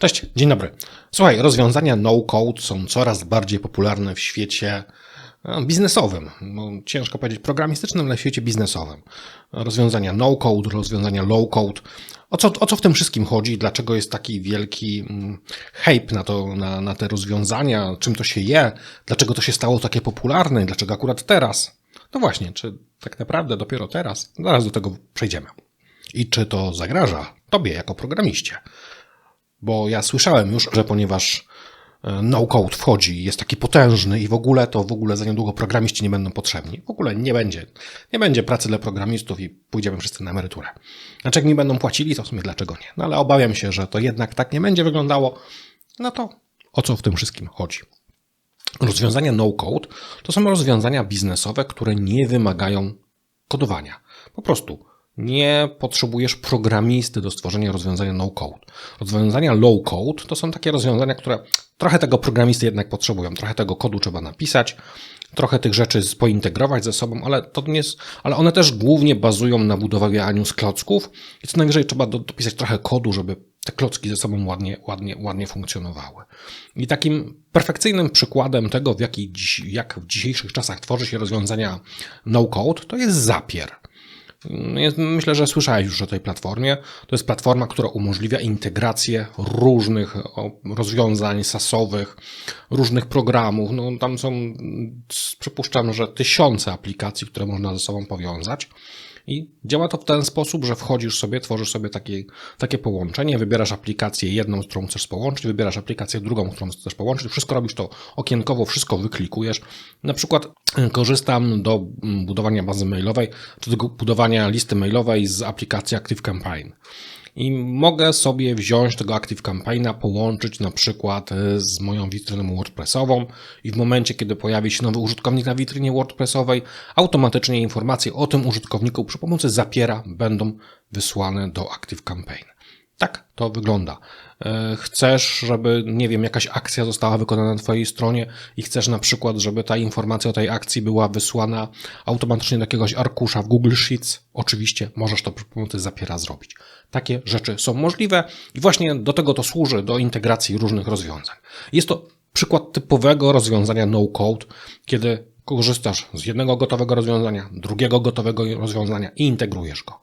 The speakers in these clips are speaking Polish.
Cześć, dzień dobry. Słuchaj, rozwiązania no-code są coraz bardziej popularne w świecie e, biznesowym. Ciężko powiedzieć programistycznym, ale w świecie biznesowym. Rozwiązania no-code, rozwiązania low-code. O co, o co w tym wszystkim chodzi? Dlaczego jest taki wielki mm, hype na, to, na, na te rozwiązania? Czym to się je? Dlaczego to się stało takie popularne? Dlaczego akurat teraz? No właśnie, czy tak naprawdę dopiero teraz? Zaraz do tego przejdziemy. I czy to zagraża tobie jako programiście? Bo ja słyszałem już, że ponieważ e, no-code wchodzi, jest taki potężny i w ogóle, to w ogóle za niedługo programiści nie będą potrzebni. W ogóle nie będzie. Nie będzie pracy dla programistów i pójdziemy wszyscy na emeryturę. Znaczy, jak mi będą płacili, to w sumie dlaczego nie? No ale obawiam się, że to jednak tak nie będzie wyglądało. No to o co w tym wszystkim chodzi? Rozwiązania no-code to są rozwiązania biznesowe, które nie wymagają kodowania. Po prostu nie potrzebujesz programisty do stworzenia rozwiązania no-code. Rozwiązania low-code to są takie rozwiązania, które trochę tego programisty jednak potrzebują. Trochę tego kodu trzeba napisać, trochę tych rzeczy pointegrować ze sobą, ale to nie jest, ale one też głównie bazują na budowaniu z klocków i co najwyżej trzeba dopisać trochę kodu, żeby te klocki ze sobą ładnie, ładnie, ładnie funkcjonowały. I takim perfekcyjnym przykładem tego, w jaki, jak w dzisiejszych czasach tworzy się rozwiązania no-code, to jest Zapier. Myślę, że słyszałeś już o tej platformie. To jest platforma, która umożliwia integrację różnych rozwiązań sasowych, różnych programów. No, tam są, przypuszczam, że tysiące aplikacji, które można ze sobą powiązać. I działa to w ten sposób, że wchodzisz sobie, tworzysz sobie takie, takie połączenie, wybierasz aplikację jedną, z którą chcesz połączyć, wybierasz aplikację drugą, którą chcesz połączyć, wszystko robisz to okienkowo, wszystko wyklikujesz. Na przykład e, korzystam do mm, budowania bazy mailowej, czy do budowania listy mailowej z aplikacji ActiveCampaign i mogę sobie wziąć tego Active Campaigna, połączyć na przykład e, z moją witryną WordPressową i w momencie, kiedy pojawi się nowy użytkownik na witrynie WordPressowej, automatycznie informacje o tym użytkowniku przy pomocy Zapiera będą wysłane do Active Campaign. Tak to wygląda. E, chcesz, żeby, nie wiem, jakaś akcja została wykonana na Twojej stronie i chcesz na przykład, żeby ta informacja o tej akcji była wysłana automatycznie do jakiegoś arkusza w Google Sheets. Oczywiście możesz to przy pomocy Zapiera zrobić. Takie rzeczy są możliwe i właśnie do tego to służy, do integracji różnych rozwiązań. Jest to przykład typowego rozwiązania no-code, kiedy korzystasz z jednego gotowego rozwiązania, drugiego gotowego rozwiązania i integrujesz go.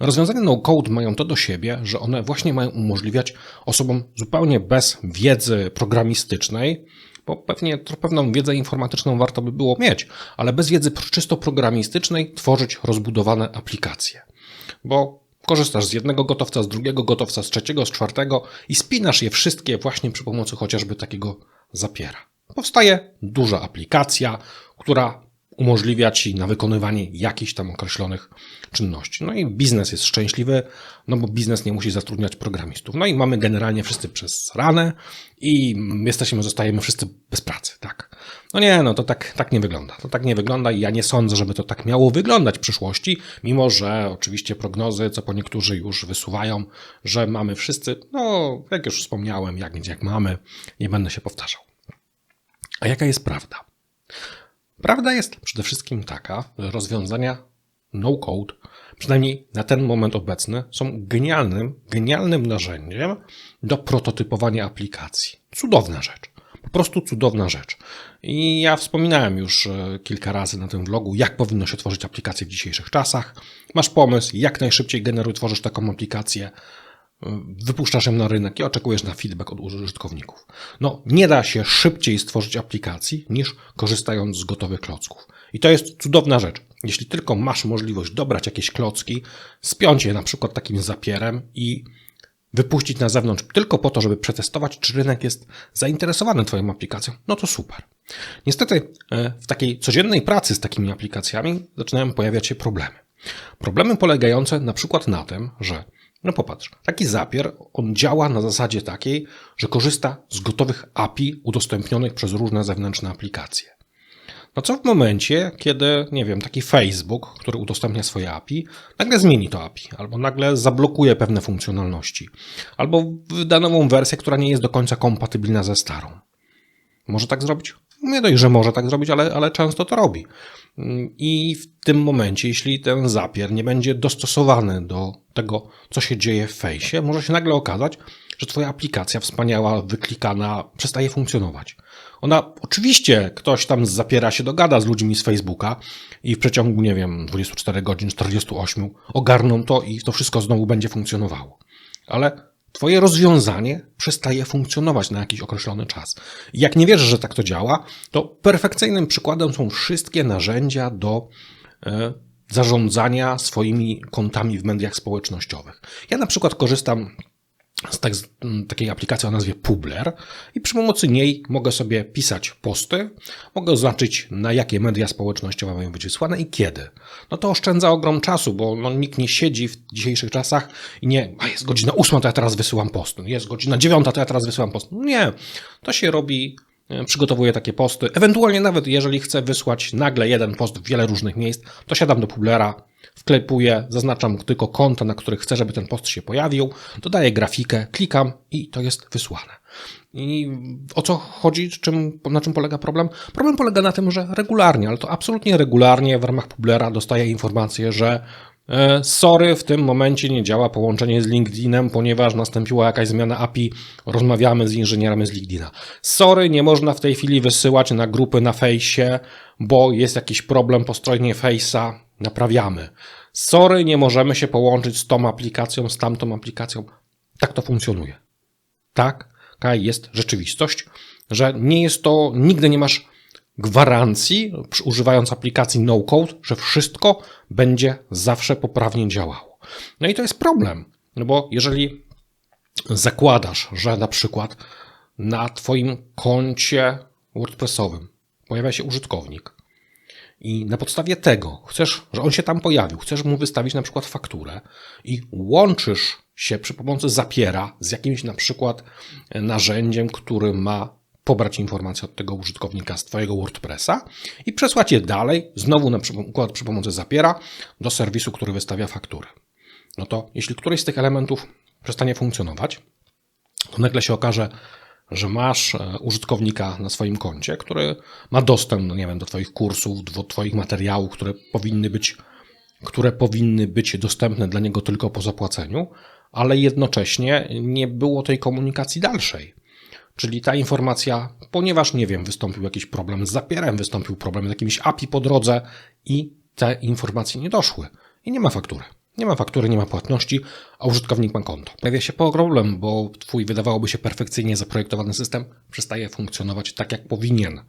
Rozwiązania no-code mają to do siebie, że one właśnie mają umożliwiać osobom zupełnie bez wiedzy programistycznej, bo pewnie pewną wiedzę informatyczną warto by było mieć, ale bez wiedzy czysto programistycznej tworzyć rozbudowane aplikacje. Bo korzystasz z jednego gotowca, z drugiego gotowca, z trzeciego, z czwartego i spinasz je wszystkie właśnie przy pomocy chociażby takiego zapiera. Powstaje duża aplikacja, która umożliwia ci na wykonywanie jakichś tam określonych czynności. No i biznes jest szczęśliwy, no bo biznes nie musi zatrudniać programistów. No i mamy generalnie wszyscy przez ranę i jesteśmy, zostajemy wszyscy bez pracy, tak. No nie, no to tak, tak nie wygląda. To tak nie wygląda i ja nie sądzę, żeby to tak miało wyglądać w przyszłości, mimo że oczywiście prognozy, co po niektórzy już wysuwają, że mamy wszyscy, no jak już wspomniałem, jak, jak mamy, nie będę się powtarzał. A jaka jest prawda? Prawda jest przede wszystkim taka, że rozwiązania no-code, przynajmniej na ten moment obecny, są genialnym, genialnym narzędziem do prototypowania aplikacji. Cudowna rzecz. Po prostu cudowna rzecz. I ja wspominałem już e, kilka razy na tym vlogu, jak powinno się tworzyć aplikacje w dzisiejszych czasach. Masz pomysł, jak najszybciej generuj, tworzysz taką aplikację wypuszczasz ją na rynek i oczekujesz na feedback od użytkowników. No, nie da się szybciej stworzyć aplikacji niż korzystając z gotowych klocków. I to jest cudowna rzecz. Jeśli tylko masz możliwość dobrać jakieś klocki, spiąć je na przykład takim zapierem i wypuścić na zewnątrz tylko po to, żeby przetestować, czy rynek jest zainteresowany Twoją aplikacją, no to super. Niestety e, w takiej codziennej pracy z takimi aplikacjami zaczynają pojawiać się problemy. Problemy polegające na przykład na tym, że no popatrz, taki zapier, on działa na zasadzie takiej, że korzysta z gotowych API udostępnionych przez różne zewnętrzne aplikacje. No co w momencie, kiedy, nie wiem, taki Facebook, który udostępnia swoje API, nagle zmieni to API, albo nagle zablokuje pewne funkcjonalności, albo wyda nową wersję, która nie jest do końca kompatybilna ze starą. Może tak zrobić? Nie dość, że może tak zrobić, ale, ale często to robi. I w tym momencie, jeśli ten zapier nie będzie dostosowany do tego, co się dzieje w fejsie, może się nagle okazać, że Twoja aplikacja wspaniała, wyklikana, przestaje funkcjonować. Ona, oczywiście, ktoś tam zapiera się, dogada z ludźmi z Facebooka i w przeciągu, nie wiem, 24 godzin, 48 ogarną to i to wszystko znowu będzie funkcjonowało. Ale Twoje rozwiązanie przestaje funkcjonować na jakiś określony czas. Jak nie wierzysz, że tak to działa, to perfekcyjnym przykładem są wszystkie narzędzia do e, zarządzania swoimi kontami w mediach społecznościowych. Ja na przykład korzystam z tak, takiej aplikacji o nazwie Publer i przy pomocy niej mogę sobie pisać posty, mogę oznaczyć na jakie media społecznościowe mają być wysłane i kiedy. No to oszczędza ogrom czasu, bo no, nikt nie siedzi w dzisiejszych czasach i nie, a jest godzina ósma, to ja teraz wysyłam post, jest godzina dziewiąta, to ja teraz wysyłam post. Nie, to się robi e, przygotowuję takie posty. Ewentualnie nawet jeżeli chcę wysłać nagle jeden post w wiele różnych miejsc, to siadam do Publera, wklepuję, zaznaczam tylko konta, na których chcę, żeby ten post się pojawił, dodaję grafikę, klikam i to jest wysłane. I o co chodzi, czym, na czym polega problem? Problem polega na tym, że regularnie, ale to absolutnie regularnie w ramach Publera dostaję informację, że Sorry, w tym momencie nie działa połączenie z LinkedInem, ponieważ nastąpiła jakaś zmiana API. Rozmawiamy z inżynierami z LinkedIna. Sorry, nie można w tej chwili wysyłać na grupy na fejsie, bo jest jakiś problem po stronie fejsa naprawiamy. Sorry, nie możemy się połączyć z tą aplikacją, z tamtą aplikacją. Tak to funkcjonuje. Tak, jest rzeczywistość, że nie jest to, nigdy nie masz gwarancji, używając aplikacji no-code, że wszystko będzie zawsze poprawnie działało. No i to jest problem, no bo jeżeli zakładasz, że na przykład na Twoim koncie WordPressowym pojawia się użytkownik, i na podstawie tego chcesz, że on się tam pojawił, chcesz mu wystawić na przykład fakturę i łączysz się przy pomocy zapiera z jakimś na przykład narzędziem, który ma pobrać informacje od tego użytkownika z Twojego WordPressa i przesłać je dalej, znowu na przykład przy pomocy zapiera, do serwisu, który wystawia fakturę. No to jeśli któryś z tych elementów przestanie funkcjonować, to nagle się okaże, że masz e, użytkownika na swoim koncie, który ma dostęp, no nie wiem, do Twoich kursów, do Twoich materiałów, które powinny być, które powinny być dostępne dla niego tylko po zapłaceniu, ale jednocześnie nie było tej komunikacji dalszej. Czyli ta informacja, ponieważ nie wiem, wystąpił jakiś problem z zapierem, wystąpił problem z jakimś API po drodze i te informacje nie doszły i nie ma faktury. Nie ma faktury, nie ma płatności, a użytkownik ma konto. Pojawia się problem, bo twój wydawałoby się perfekcyjnie zaprojektowany system przestaje funkcjonować tak, jak powinien.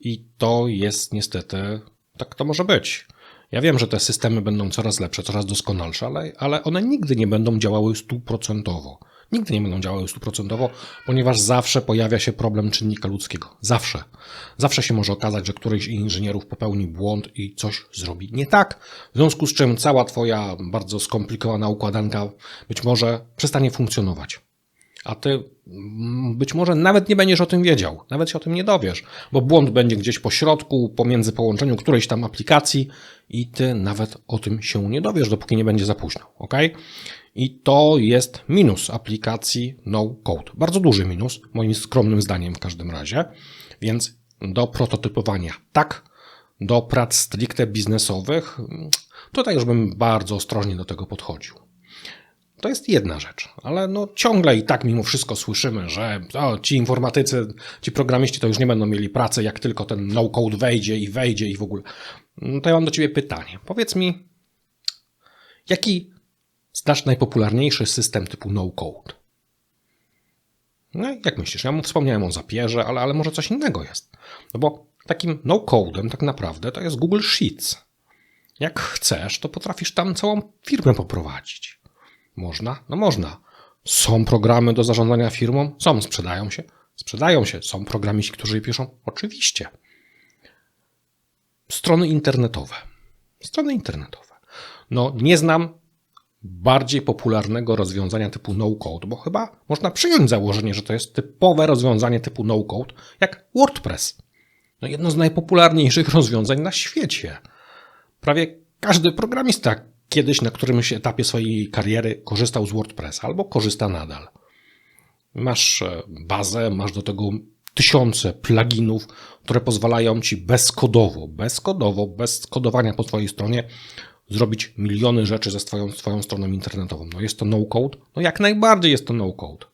I to jest niestety, tak to może być. Ja wiem, że te systemy będą coraz lepsze, coraz doskonalsze, ale, ale one nigdy nie będą działały stuprocentowo nigdy nie będą działały stuprocentowo, ponieważ zawsze pojawia się problem czynnika ludzkiego. Zawsze. Zawsze się może okazać, że któryś inżynierów popełni błąd i coś zrobi nie tak, w związku z czym cała Twoja bardzo skomplikowana układanka być może przestanie funkcjonować. A Ty mm, być może nawet nie będziesz o tym wiedział, nawet się o tym nie dowiesz, bo błąd będzie gdzieś po środku, pomiędzy połączeniu którejś tam aplikacji i Ty nawet o tym się nie dowiesz, dopóki nie będzie za późno. ok? I to jest minus aplikacji no code. Bardzo duży minus, moim skromnym zdaniem w każdym razie. Więc do prototypowania tak, do prac stricte biznesowych, tutaj już bym bardzo ostrożnie do tego podchodził. To jest jedna rzecz, ale no ciągle i tak mimo wszystko słyszymy, że o, ci informatycy, ci programiści to już nie będą mieli pracy, jak tylko ten no-code wejdzie i wejdzie i w ogóle. No to ja mam do ciebie pytanie. Powiedz mi, jaki Znasz najpopularniejszy system typu no-code. No i jak myślisz? Ja mu wspomniałem o zapierze, ale, ale może coś innego jest. No bo takim no-codem tak naprawdę to jest Google Sheets. Jak chcesz, to potrafisz tam całą firmę poprowadzić. Można? No można. Są programy do zarządzania firmą? Są, sprzedają się? Sprzedają się. Są programiści, którzy je piszą? Oczywiście. Strony internetowe. Strony internetowe. No, nie znam bardziej popularnego rozwiązania typu no-code, bo chyba można przyjąć założenie, że to jest typowe rozwiązanie typu no-code, jak WordPress. No jedno z najpopularniejszych rozwiązań na świecie. Prawie każdy programista kiedyś na którymś etapie swojej kariery korzystał z WordPressa albo korzysta nadal. Masz e, bazę, masz do tego tysiące pluginów, które pozwalają ci bezkodowo, bezkodowo, bez kodowania po swojej stronie zrobić miliony rzeczy ze swoją, swoją stroną internetową. No jest to no-code? No jak najbardziej jest to no-code.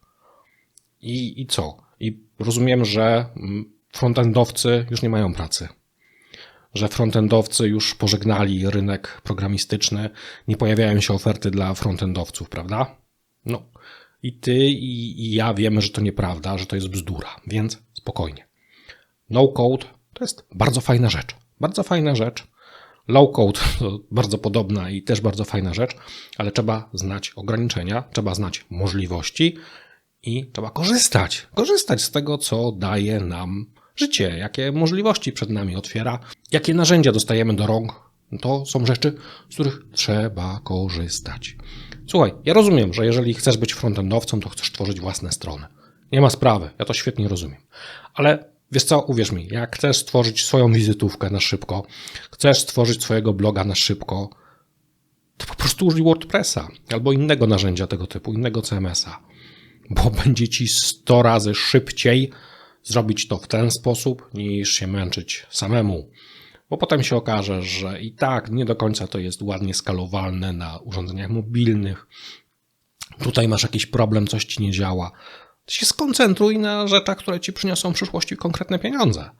I, I co? I rozumiem, że mm, frontendowcy już nie mają pracy. Że frontendowcy już pożegnali rynek programistyczny, nie pojawiają się oferty dla frontendowców, prawda? No. I ty i, i ja wiemy, że to nieprawda, że to jest bzdura, więc spokojnie. No code to jest bardzo fajna rzecz. Bardzo fajna rzecz. Low code to bardzo podobna i też bardzo fajna rzecz, ale trzeba znać ograniczenia, trzeba znać możliwości i trzeba korzystać. Korzystać z tego, co daje nam życie, jakie możliwości przed nami otwiera, jakie narzędzia dostajemy do rąk. To są rzeczy, z których trzeba korzystać. Słuchaj, ja rozumiem, że jeżeli chcesz być frontendowcem, to chcesz tworzyć własne strony. Nie ma sprawy, ja to świetnie rozumiem. Ale wiesz co, uwierz mi, jak chcesz stworzyć swoją wizytówkę na szybko, chcesz stworzyć swojego bloga na szybko, to po prostu użyj WordPressa albo innego narzędzia tego typu, innego CMS-a, bo będzie ci 100 razy szybciej zrobić to w ten sposób, niż się męczyć samemu. Bo potem się okaże, że i tak nie do końca to jest ładnie skalowalne na urządzeniach mobilnych. Tutaj masz jakiś problem, coś ci nie działa. To się skoncentruj na rzeczach, które ci przyniosą w przyszłości konkretne pieniądze.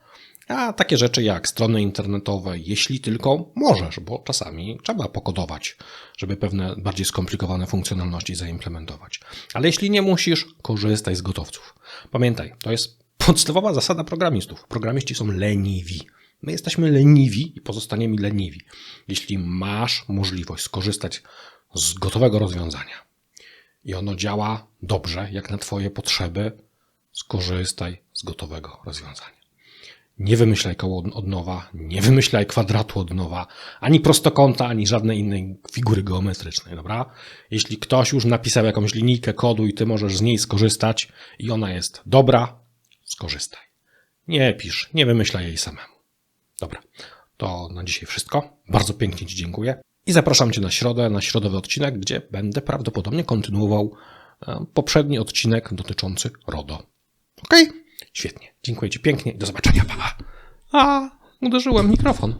A takie rzeczy jak strony internetowe, jeśli tylko możesz, bo czasami trzeba pokodować, żeby pewne bardziej skomplikowane funkcjonalności zaimplementować. Ale jeśli nie musisz, korzystaj z gotowców. Pamiętaj, to jest podstawowa zasada programistów. Programiści są leniwi. My jesteśmy leniwi i pozostaniemy leniwi, jeśli masz możliwość skorzystać z gotowego rozwiązania i ono działa dobrze, jak na Twoje potrzeby, skorzystaj z gotowego rozwiązania. Nie wymyślaj koło od nowa, nie wymyślaj kwadratu od nowa, ani prostokąta, ani żadnej innej figury geometrycznej, dobra? Jeśli ktoś już napisał jakąś linijkę kodu i ty możesz z niej skorzystać i ona jest dobra, skorzystaj. Nie pisz, nie wymyślaj jej samemu. Dobra, to na dzisiaj wszystko. Bardzo pięknie Ci dziękuję. I zapraszam Cię na środę, na środowy odcinek, gdzie będę prawdopodobnie kontynuował e, poprzedni odcinek dotyczący RODO. Ok? Świetnie. Dziękuję Ci pięknie. Do zobaczenia, papa. A, uderzyłem mikrofon.